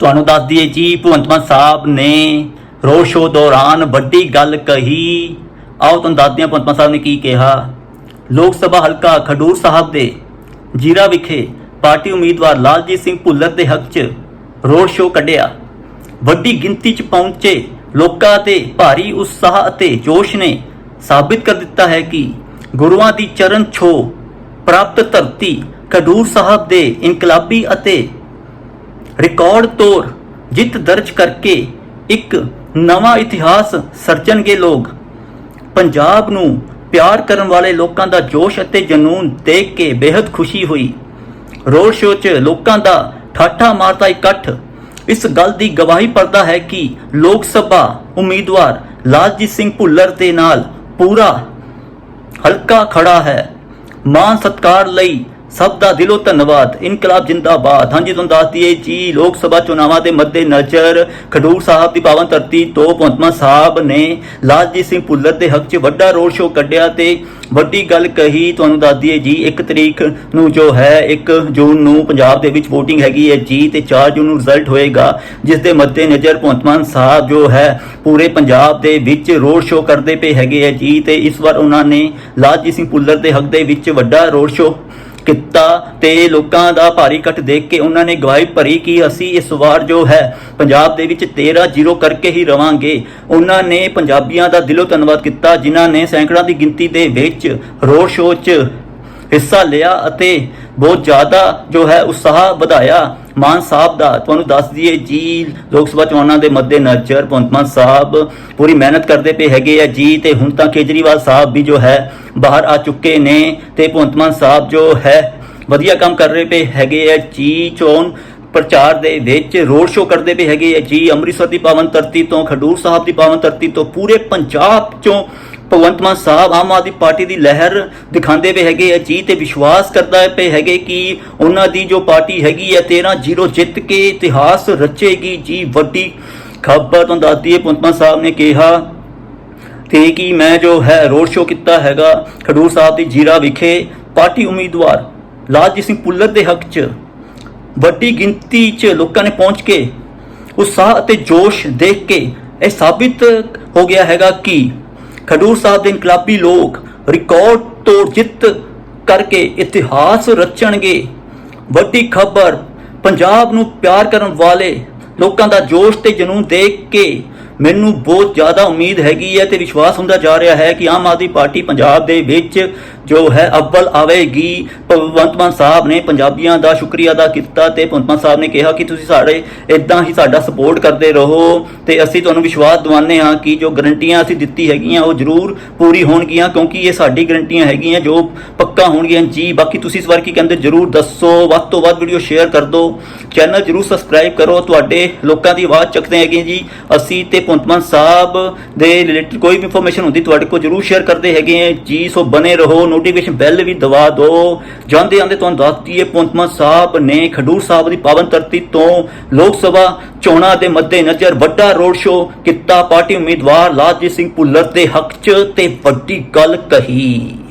ਤੁਹਾਨੂੰ ਦੱਸ ਦਈਏ ਜੀ, ਭਗਵੰਤ ਮਾਨ ਸਾਹਿਬ ਨੇ ਰੋਡ ਸ਼ੋਅ ਦੌਰਾਨ ਵੱਡੀ ਗੱਲ ਕਹੀ। ਆਓ ਤੁਹਾਨੂੰ ਦੱਸਦੇ ਹਾਂ ਭਗਵੰਤ ਮਾਨ ਸਾਹਿਬ ਨੇ ਕੀ ਕਿਹਾ? ਲੋਕ ਸਭਾ ਹਲਕਾ ਖਡੂਰ ਸਾਹਿਬ ਦੇ ਜੀਰਾ ਵਿਖੇ ਪਾਰਟੀ ਉਮੀਦਵਾਰ ਲਾਲਜੀਤ ਸਿੰਘ ਭੁੱਲਰ ਦੇ ਹੱਕ 'ਚ ਰੋਡ ਸ਼ੋਅ ਕੱਢਿਆ। ਵੱਡੀ ਗਿਣਤੀ 'ਚ ਪਹੁੰਚੇ ਲੋਕਾਂ ਤੇ ਭਾਰੀ ਉਤਸ਼ਾਹ ਅਤੇ ਜੋਸ਼ ਨੇ ਸਾਬਿਤ ਕਰ ਦਿੱਤਾ ਹੈ ਕਿ ਗੁਰੂਆਂ ਦੀ ਚਰਨ ਛੋ ਪ੍ਰਾਪਤ ਧਰਤੀ ਖਡੂਰ ਸਾਹਿਬ ਦੇ ਇਨਕਲਾਬੀ ਅਤੇ ਰਿਕਾਰਡ ਤੋੜ ਜਿੱਤ ਦਰਜ ਕਰਕੇ ਇੱਕ ਨਵਾਂ ਇਤਿਹਾਸ ਸਿਰਜਣਗੇ ਲੋਕ। ਪੰਜਾਬ ਨੂੰ ਪਿਆਰ ਕਰਨ ਵਾਲੇ ਲੋਕਾਂ ਦਾ ਜੋਸ਼ ਅਤੇ ਜਨੂਨ ਦੇਖ ਕੇ ਬੇहद ਖੁਸ਼ੀ ਹੋਈ। ਰੋਡ ਸ਼ੋਅ 'ਚ ਲੋਕਾਂ ਦਾ ਠਾਠਾ ਮਾਰਦਾ ਇਕੱਠ। ਇਸ ਗੱਲ ਦੀ ਗਵਾਹੀ ਭਰਦਾ ਹੈ ਕਿ ਲੋਕ ਸਭਾ ਉਮੀਦਵਾਰ ਲਾਲਜੀਤ ਸਿੰਘ ਭੁੱਲਰ ਦੇ ਨਾਲ ਪੂਰਾ ਹਲਕਾ ਖੜਾ ਹੈ। ਮਾਨ ਸਤਕਾਰ ਲਈ ਸਭ ਦਾ ਦਿਲੋਂ ਧੰਨਵਾਦ। ਇਨਕਲਾਬ ਜਿੰਦਾਬਾਦ। ਹਾਂਜੀ, ਤੁਹਾਨੂੰ ਦੱਸ ਦਈਏ ਜੀ, ਲੋਕ ਸਭਾ ਚੋਣਾਵਾਂ ਦੇ ਮੱਦੇ ਨਜ਼ਰ ਖਡੂਰ ਸਾਹਿਬ ਦੀ ਪਾਵਨ ਧਰਤੀ ਤੋਂ ਪਹੁੰਚਮਾ ਸਾਹਿਬ ਨੇ ਲਾਲਜੀਤ ਸਿੰਘ ਭੁੱਲਰ ਦੇ ਹੱਕ 'ਚ ਵੱਡਾ ਰੋਡ ਸ਼ੋਅ ਕੱਢਿਆ ਤੇ ਵੱਡੀ ਗੱਲ ਕਹੀ। ਤੁਹਾਨੂੰ ਦੱਸ ਦਈਏ ਜੀ 1 ਤਰੀਕ ਨੂੰ ਜੋ ਹੈ 1 ਜੂਨ ਨੂੰ ਪੰਜਾਬ ਦੇ ਵਿੱਚ VOTING ਹੈਗੀ ਹੈ ਜੀ ਤੇ 4 ਜੂਨ ਨੂੰ ਰਿਜ਼ਲਟ ਹੋਏਗਾ, ਜਿਸ ਦੇ ਮੱਦੇ ਨਜ਼ਰ ਭਗਵੰਤ ਸਾਹਿਬ ਜੋ ਹੈ, ਪੂਰੇ ਪੰਜਾਬ ਦੇ ਵਿੱਚ ਰੋਡ ਸ਼ੋਅ ਕਰਦੇ ਪਏ ਹੈਗੇ ਹੈ ਜੀ ਤੇ ਇਸ ਵਾਰ ਉਹਨਾਂ ਨੇ ਲਾਲਜੀਤ ਸਿੰਘ ਭੁੱਲਰ ਦੇ ਹੱਕ ਦੇ ਵਿੱਚ ਵੱਡਾ ਰੋਡ ਸ਼ੋਅ ਕੀਤਾ ਤੇ ਲੋਕਾਂ ਦਾ ਭਾਰੀ ਇਕੱਠ ਦੇਖ ਕੇ ਉਹਨਾਂ ਨੇ ਗਵਾਹੀ ਭਰੀ ਕਿ ਅਸੀਂ ਇਸ ਵਾਰ ਜੋ ਹੈ ਪੰਜਾਬ ਦੇ ਵਿੱਚ 13-0 ਕਰਕੇ ਹੀ ਰਵਾਂਗੇ। ਉਹਨਾਂ ਨੇ ਪੰਜਾਬੀਆਂ ਦਾ ਦਿਲੋਂ ਧੰਨਵਾਦ ਕੀਤਾ, ਜਿਨ੍ਹਾਂ ਨੇ ਸੈਂਕੜਾਂ ਦੀ ਗਿਣਤੀ ਦੇ ਵਿੱਚ ਰੋਡ ਸ਼ੋਅ 'ਚ ਹਿੱਸਾ ਲਿਆ ਅਤੇ ਬਹੁਤ ਜ਼ਿਆਦਾ ਜੋ ਹੈ ਉਤਸ਼ਾਹ ਵਧਾਇਆ। ਮਾਨ ਸਾਹਿਬ ਦਾ ਤੁਹਾਨੂੰ ਦੱਸ ਦਈਏ ਜੀ ਲੋਕ ਸਭਾ ਚੋਣਾਂ ਦੇ ਮੱਦੇ ਨਜ਼ਰ ਭਗਵੰਤ ਮਾਨ ਸਾਹਿਬ ਪੂਰੀ ਮਿਹਨਤ ਕਰਦੇ ਪਏ ਹੈਗੇ ਆ। ਜੀ ਤੇ ਹੁਣ ਤਾਂ ਕੇਜਰੀਵਾਲ ਸਾਹਿਬ ਵੀ ਜੋ ਹੈ ਬਾਹਰ ਆ ਚੁੱਕੇ ਨੇ ਤੇ ਭਗਵੰਤ ਮਾਨ ਸਾਹਿਬ ਜੋ ਹੈ ਵਧੀਆ ਕੰਮ ਕਰ ਰਹੇ ਪਏ ਹੈਗੇ ਆ। ਜੀ ਚੋਣ ਪ੍ਰਚਾਰ ਦੇ ਵਿੱਚ ਰੋਡ ਸ਼ੋਅ ਕਰਦੇ ਪਏ ਹੈਗੇ ਆ। ਜੀ ਅੰਮ੍ਰਿਤਸਰ ਦੀ ਪਾਵਨ ਧਰਤੀ ਤੋਂ, ਖਡੂਰ ਸਾਹਿਬ ਦੀ ਪਾਵਨ ਧਰਤੀ ਤੋਂ, ਪੂਰੇ ਪੰਜਾਬ ਚੋਂ ਭਗਵੰਤ ਮਾਨ ਸਾਹਿਬ ਆਮ ਆਦਮੀ ਪਾਰਟੀ ਦੀ ਲਹਿਰ ਦਿਖਾਉਂਦੇ ਪਏ ਹੈਗੇ ਆ ਜੀ ਤੇ ਵਿਸ਼ਵਾਸ ਕਰਦਾ ਪਏ ਹੈਗੇ ਕਿ ਉਹਨਾਂ ਦੀ ਜੋ ਪਾਰਟੀ ਹੈਗੀ ਹੈ 13-0 ਜਿੱਤ ਕੇ ਇਤਿਹਾਸ ਰਚੇਗੀ। ਜੀ, ਵੱਡੀ ਖਬਰ ਤੁਹਾਨੂੰ ਦੱਸਦੀ ਹੈ ਭਗਵੰਤ ਮਾਨ ਸਾਹਿਬ ਨੇ ਕਿਹਾ ਤੇ ਕਿ ਮੈਂ ਜੋ ਹੈ, ਰੋਡ ਸ਼ੋਅ ਕੀਤਾ ਹੈਗਾ, ਖਡੂਰ ਸਾਹਿਬ ਦੀ ਜੀਰਾ ਵਿਖੇ ਪਾਰਟੀ ਉਮੀਦਵਾਰ ਲਾਲਜੀਤ ਸਿੰਘ ਭੁੱਲਰ ਦੇ ਹੱਕ 'ਚ ਵੱਡੀ ਗਿਣਤੀ 'ਚ ਲੋਕਾਂ ਨੇ ਪਹੁੰਚ ਕੇ ਉਤਸ਼ਾਹ ਅਤੇ ਜੋਸ਼ ਦੇਖ ਕੇ ਇਹ ਸਾਬਿਤ ਹੋ ਗਿਆ ਹੈਗਾ ਕਿ ਖਡੂਰ ਸਾਹਿਬ ਦੇ ਇਨਕਲਾਬੀ ਲੋਕ ਰਿਕਾਰਡ ਤੋੜ ਜਿੱਤ ਕਰਕੇ ਇਤਿਹਾਸ ਰਚਣਗੇ। ਵੱਡੀ ਖਬਰ, ਪੰਜਾਬ ਨੂੰ ਪਿਆਰ ਕਰਨ ਵਾਲੇ ਲੋਕਾਂ ਦਾ ਜੋਸ਼ ਤੇ ਜਨੂਨ ਦੇਖ ਕੇ ਮੈਨੂੰ ਬਹੁਤ ਜ਼ਿਆਦਾ ਉਮੀਦ ਹੈਗੀ ਹੈ ਤੇ ਵਿਸ਼ਵਾਸ ਹੁੰਦਾ ਜਾ ਰਿਹਾ ਹੈ ਕਿ ਆਮ ਆਦਮੀ ਪਾਰਟੀ ਪੰਜਾਬ ਦੇ ਵਿੱਚ ਜੋ ਹੈ ਅਵਲ ਆਵੇਗੀ। ਭਗਵੰਤ ਮਾਨ ਸਾਹਿਬ ਨੇ ਪੰਜਾਬੀਆਂ ਦਾ ਸ਼ੁਕਰੀਆ ਅਦਾ ਕੀਤਾ ਤੇ ਭਗਵੰਤ ਮਾਨ ਸਾਹਿਬ ਨੇ ਕਿਹਾ ਕਿ ਤੁਸੀਂ ਸਾਡੇ ਇਦਾਂ ਹੀ ਸਾਡਾ ਸਪੋਰਟ ਕਰਦੇ ਰਹੋ ਤੇ ਅਸੀਂ ਤੁਹਾਨੂੰ ਵਿਸ਼ਵਾਸ ਦਿਵਾਉਂਦੇ ਹਾਂ ਕਿ ਜੋ ਗਰੰਟੀਆਂ ਅਸੀਂ ਦਿੱਤੀ ਹੈਗੀਆਂ ਉਹ ਜ਼ਰੂਰ ਪੂਰੀ ਹੋਣਗੀਆਂ ਕਿਉਂਕਿ ਇਹ ਸਾਡੀ ਗਰੰਟੀਆਂ ਹੈਗੀਆਂ ਜੋ ਪੱਕਾ ਹੋਣਗੀਆਂ। ਜੀ, ਬਾਕੀ ਤੁਸੀਂ ਇਸ ਵਾਰ ਕੀ ਕਹਿੰਦੇ ਜ਼ਰੂਰ ਦੱਸੋ। ਵੱਧ ਤੋਂ ਵੱਧ ਵੀਡੀਓ ਸ਼ੇਅਰ ਕਰ ਦਿਓ। ਚੈਨਲ ਜ਼ਰੂਰ ਸਬਸਕ੍ਰਾਈਬ ਕਰੋ। ਤੁਹਾਡੇ ਲੋਕਾਂ ਦੀ ਆਵਾਜ਼ ਚੱਕਦੇ ਹੈਗੇ ਜੀ। ਅਸੀਂ ਤੇ ਭਗਵੰਤ ਮਾਨ ਸਾਹਿਬ ਦੇ ਰਿਲੇਟਡ ਕੋਈ ਵੀ ਇਨਫੋਰਮੇਸ਼ਨ ਹੁੰਦੀ, ਤੁਹਾਡੇ ਕੋਲ ਜ਼ਰੂਰ ਸ਼ੇਅਰ ਕਰਦੇ ਹੈਗੇ ਆ। ਜੀ, ਸੋ ਬਨੇ ਰਹੋ ਨੋਟੀਫਿਕੇਸ਼ਨ ਬੈਲ ਵੀ ਦਬਾ ਦਿਓ। ਜਾਂਦੇ ਆਂਦੇ ਤੁਹਾਨੂੰ ਦੱਸ ਦਈਏ, ਭਗਵੰਤ ਮਾਨ ਸਾਹਿਬ ਨੇ ਖਡੂਰ ਸਾਹਿਬ ਦੀ ਪਾਵਨ ਧਰਤੀ ਤੋਂ ਲੋਕ ਸਭਾ ਚੋਣਾਂ ਦੇ ਮੱਦੇ ਨਜ਼ਰ ਵੱਡਾ ਰੋਡ ਸ਼ੋ ਕੀਤਾ, ਪਾਰਟੀ ਉਮੀਦਵਾਰ ਲਾਲਜੀਤ ਸਿੰਘ ਭੁੱਲਰ ਦੇ ਹੱਕ 'ਚ ਤੇ ਵੱਡੀ ਗੱਲ ਕਹੀ।